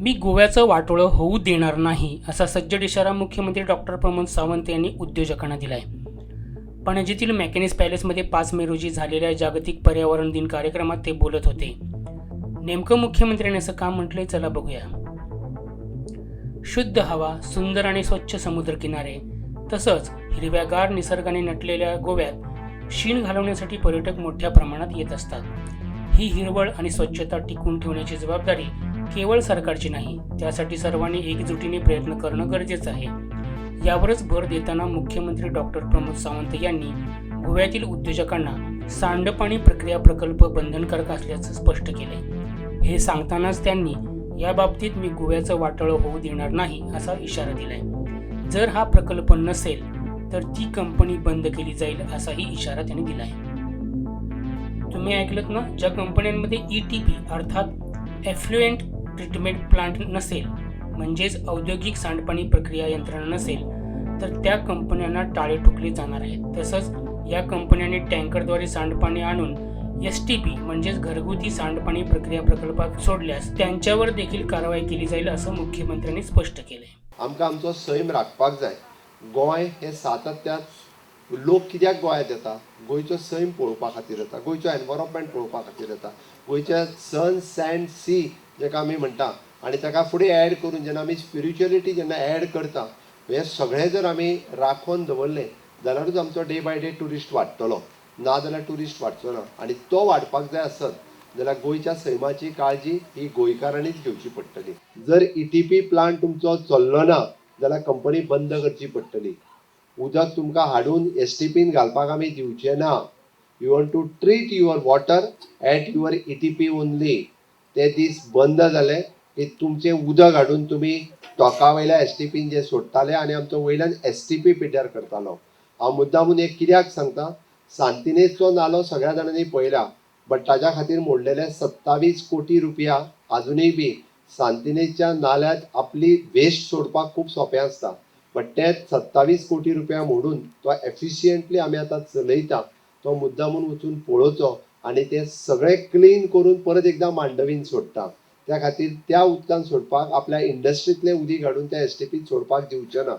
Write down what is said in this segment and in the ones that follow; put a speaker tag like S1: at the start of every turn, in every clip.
S1: मी गोव्याचं वाटोळं होऊ देणार नाही असा सज्जड इशारा मुख्यमंत्री डॉक्टर प्रमोद सावंत यांनी उद्योजकांना दिला आहे पणजीतील मॅकेनिस पॅलेसमध्ये पाच मे रोजी झालेल्या जागतिक पर्यावरण दिन कार्यक्रमात ते बोलत होते. नेमकं मुख्यमंत्र्यांनी असं का म्हटलंय चला बघूया. शुद्ध हवा सुंदर आणि स्वच्छ समुद्रकिनारे तसंच हिरव्यागार निसर्गाने नटलेल्या गोव्यात शीण घालवण्यासाठी पर्यटक मोठ्या प्रमाणात येत असतात. ही हिरवळ आणि स्वच्छता टिकून ठेवण्याची जबाबदारी केवळ सरकारची नाही त्यासाठी सर्वांनी एकजुटीने प्रयत्न करणं गरजेचं आहे. यावरच भर देताना मुख्यमंत्री डॉक्टर प्रमोद सावंत यांनी गोव्यातील उद्योजकांना सांडपाणी प्रक्रिया प्रकल्प बंधनकारक असल्याचं स्पष्ट केले हे सांगतानाच त्यांनी या बाबतीत मी गोव्याचं वाटळं होऊ देणार नाही असा इशारा दिलाय. जर हा प्रकल्प नसेल तर ती कंपनी बंद केली जाईल असाही इशारा त्यांनी दिलाय. तुम्ही ऐकलत ना? ज्या कंपन्यांमध्ये ई टी पी अर्थात एफ्लुएंट ट्रीटमेंट प्लांट नसेल म्हणजेच औद्योगिक सांडपाणी प्रक्रिया यंत्रणा नसेल तर त्या कंपन्यांना टाळे ठोकली जाणार आहेत. तसंच या कंपन्यांनी टँकरद्वारे सांडपाणी आणून एस टी पी म्हणजेच घरगुती सांडपाणी प्रक्रिया प्रकल्पात सोडल्यास त्यांच्यावर देखील कारवाई केली जाईल असं मुख्यमंत्र्यांनी स्पष्ट केलंय.
S2: आमकां आमचो सैम राखपाक जाय. गोंय हे सातत्यान लोक कित्याक गोंयांत येता? गोंयचो सैम पळोवपा खातीर येता. गोंयचो एनवायरमेंट पळोवपा खातीर येता. गोंयचे सन सँड सी जेका आमी म्हणटा आनी ताका फुडें एड करून जेन्ना आमी स्पिरिच्युअलिटी जेन्ना एड करता हें सगळें जर आमी राखोन दवरलें जाल्यारूच आमचो डे बाय डे ट्युरिस्ट वाडटलो ना जाल्यार ट्युरिस्ट वाडचो ना. आनी तो वाडपाक जाय आसत जाल्यार गोंयच्या सैमाची काळजी ही गोंयकारांनीच घेवची पडटली. जर ई टी पी प्लांट तुमचो चल्लो ना जाल्यार कंपनी बंद करची पडटली. उदक तुमकां हाडून एस टी पीन घालपाक आमी दिवचे ना. You want to treat your water at your E T P only ते दीस बंद जाले की तुमचें उदक हाडून तुमी टॉका वयल्या एस टी पीन जे सोडटाले आनी आमचो वयल्यान एस टी पी पिड्ड्यार करतालो. हांव मुद्दामून एक कित्याक सांगता सांतिनेचो नालो सगळ्या जाणांनी पळयला बट ताज्या खातीर मोडलेले सत्तावीस कोटी रुपया आजुनूय बी सांतिनेजच्या नाल्यात आपली वेस्ट सोडपाक खूब सोंपें आसता. बट ते सत्तावीस कोटी रुपया मोडून तो एफिशियंटली आमी आतां चलयता तो मुद्दामून वचून पळोवचो आनी ते सगळे क्लीन करून परत एकदां मांडवीन सोडटा त्या खातीर त्या उदकान सोडपाक आपल्या इंडस्ट्रीतले उदीक हाडून त्या एस टी पीत सोडपाक दिवचें ना.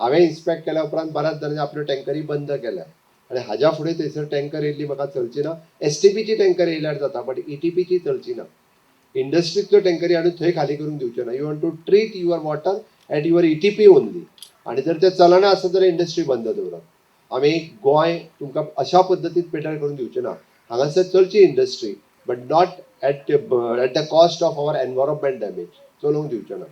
S2: हांवें इन्स्पेक्ट केल्या उपरांत बऱ्याच जाणांनी आपल्यो टँकरी बंद केल्या. आनी हाज्या फुडें थंयसर टँकर येयल्ली म्हाका चलची ना. एस टी पीची टँकर येयल्यार जाता बट ई टी पीची चलची ना. इंडस्ट्रीतल्यो टँकरी हाडून थंय खाली करून दिवच्यो ना. You want to treat your water at your E T P only आनी जर ते चलना आसा जाल्यार इंडस्ट्री बंद दवरप. आमी गोंय तुमकां अशा पद्दतीन पेटार करून दिवचे ना. हांगासर चलची industry but not at at the cost of our environment damage चलोवंक दिवचे ना